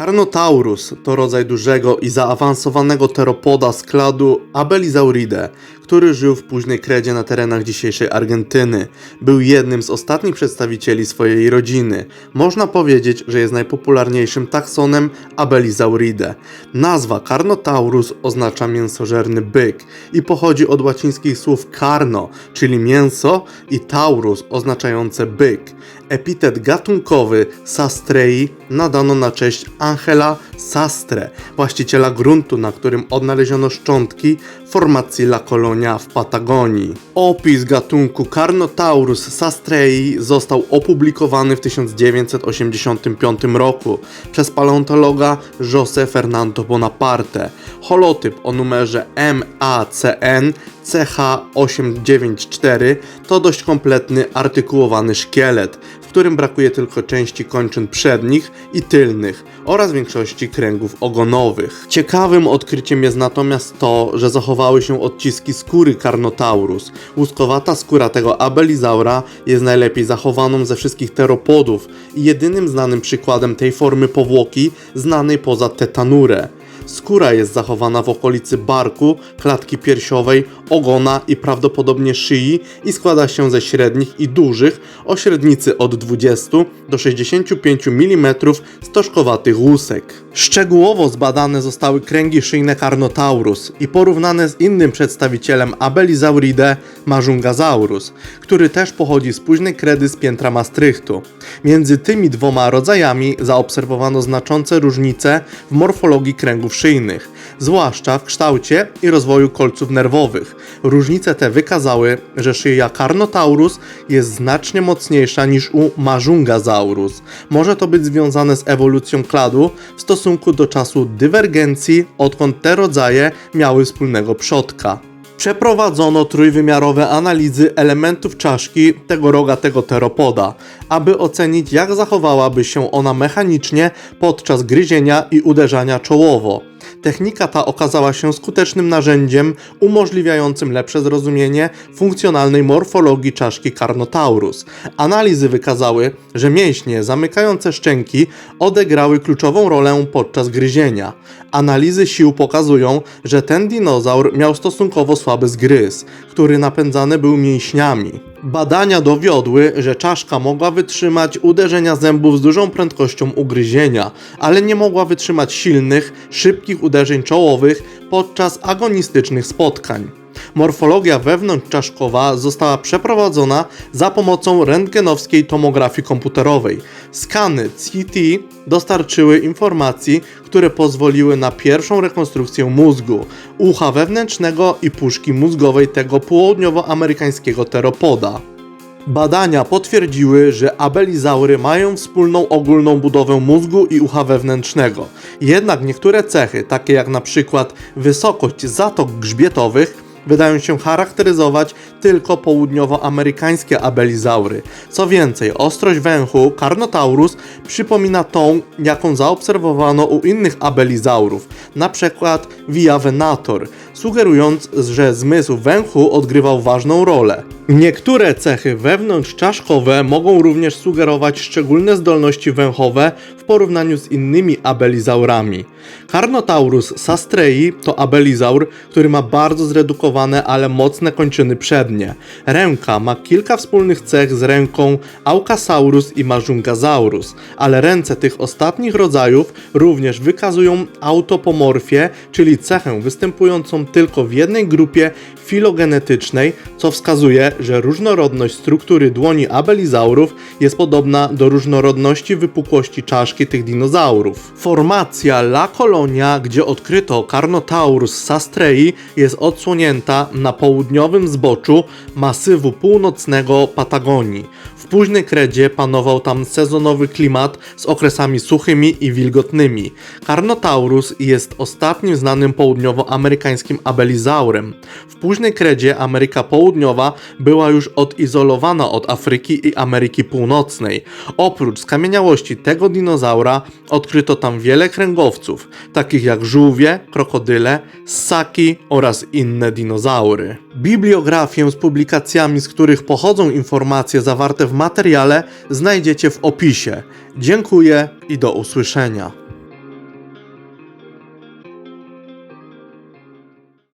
Carnotaurus to rodzaj dużego i zaawansowanego teropoda z kladu Abelisauridae, który żył w późnej kredzie na terenach dzisiejszej Argentyny. Był jednym z ostatnich przedstawicieli swojej rodziny. Można powiedzieć, że jest najpopularniejszym taksonem Abelisauridae. Nazwa Carnotaurus oznacza mięsożerny byk i pochodzi od łacińskich słów carno, czyli mięso, i taurus oznaczające byk. Epitet gatunkowy Sastrei nadano na cześć Angela Sastre, właściciela gruntu, na którym odnaleziono szczątki formacji La Colonia w Patagonii. Opis gatunku Carnotaurus sastrei został opublikowany w 1985 roku przez paleontologa José Fernando Bonaparte. Holotyp o numerze MACN CH894 to dość kompletny artykułowany szkielet, którym brakuje tylko części kończyn przednich i tylnych oraz większości kręgów ogonowych. Ciekawym odkryciem jest natomiast to, że zachowały się odciski skóry Carnotaurus. Łuskowata skóra tego abelizaura jest najlepiej zachowaną ze wszystkich teropodów i jedynym znanym przykładem tej formy powłoki znanej poza tetanurę. Skóra jest zachowana w okolicy barku, klatki piersiowej, ogona i prawdopodobnie szyi i składa się ze średnich i dużych o średnicy od 20 do 65 mm stożkowatych łusek. Szczegółowo zbadane zostały kręgi szyjne Carnotaurus i porównane z innym przedstawicielem Abelisauridae Majungasaurus, który też pochodzi z późnej kredy z piętra Maastrichtu. Między tymi dwoma rodzajami zaobserwowano znaczące różnice w morfologii kręgów szyjnych, zwłaszcza w kształcie i rozwoju kolców nerwowych. Różnice te wykazały, że szyja Carnotaurus jest znacznie mocniejsza niż u Majungasaurus. Może to być związane z ewolucją kladu w stosunku do czasu dywergencji, odkąd te rodzaje miały wspólnego przodka. Przeprowadzono trójwymiarowe analizy elementów czaszki tego rogatego teropoda, aby ocenić jak zachowałaby się ona mechanicznie podczas gryzienia i uderzania czołowo. Technika ta okazała się skutecznym narzędziem umożliwiającym lepsze zrozumienie funkcjonalnej morfologii czaszki Carnotaurus. Analizy wykazały, że mięśnie zamykające szczęki odegrały kluczową rolę podczas gryzienia. Analizy sił pokazują, że ten dinozaur miał stosunkowo słaby zgryz, który napędzany był mięśniami. Badania dowiodły, że czaszka mogła wytrzymać uderzenia zębów z dużą prędkością ugryzienia, ale nie mogła wytrzymać silnych, szybkich uderzeń czołowych podczas agonistycznych spotkań. Morfologia wewnątrzczaszkowa została przeprowadzona za pomocą rentgenowskiej tomografii komputerowej. Skany CT dostarczyły informacji, które pozwoliły na pierwszą rekonstrukcję mózgu, ucha wewnętrznego i puszki mózgowej tego południowoamerykańskiego teropoda. Badania potwierdziły, że abelizaury mają wspólną ogólną budowę mózgu i ucha wewnętrznego. Jednak niektóre cechy, takie jak na przykład wysokość zatok grzbietowych, wydają się charakteryzować tylko południowoamerykańskie abelizaury. Co więcej, ostrość węchu Carnotaurus przypomina tą, jaką zaobserwowano u innych abelizaurów, przykład Via venator, sugerując, że zmysł węchu odgrywał ważną rolę. Niektóre cechy wewnątrzczaszkowe mogą również sugerować szczególne zdolności węchowe w porównaniu z innymi abelizaurami. Carnotaurus sastrei to abelizaur, który ma bardzo zredukowane, ale mocne kończyny przednie. Ręka ma kilka wspólnych cech z ręką Aucasaurus i Majungasaurus, ale ręce tych ostatnich rodzajów również wykazują autopomorfię, czyli cechę występującą tylko w jednej grupie filogenetycznej, co wskazuje, że różnorodność struktury dłoni abelizaurów jest podobna do różnorodności wypukłości czaszki tych dinozaurów. Formacja La Colonia, gdzie odkryto Carnotaurus sastrei, jest odsłonięta na południowym zboczu masywu północnego Patagonii. Późnej kredzie panował tam sezonowy klimat z okresami suchymi i wilgotnymi. Carnotaurus jest ostatnim znanym południowoamerykańskim abelizaurem. W późnej kredzie Ameryka Południowa była już odizolowana od Afryki i Ameryki Północnej. Oprócz skamieniałości tego dinozaura odkryto tam wiele kręgowców, takich jak żółwie, krokodyle, ssaki oraz inne dinozaury. Bibliografię z publikacjami, z których pochodzą informacje zawarte w materiale, znajdziecie w opisie. Dziękuję i do usłyszenia.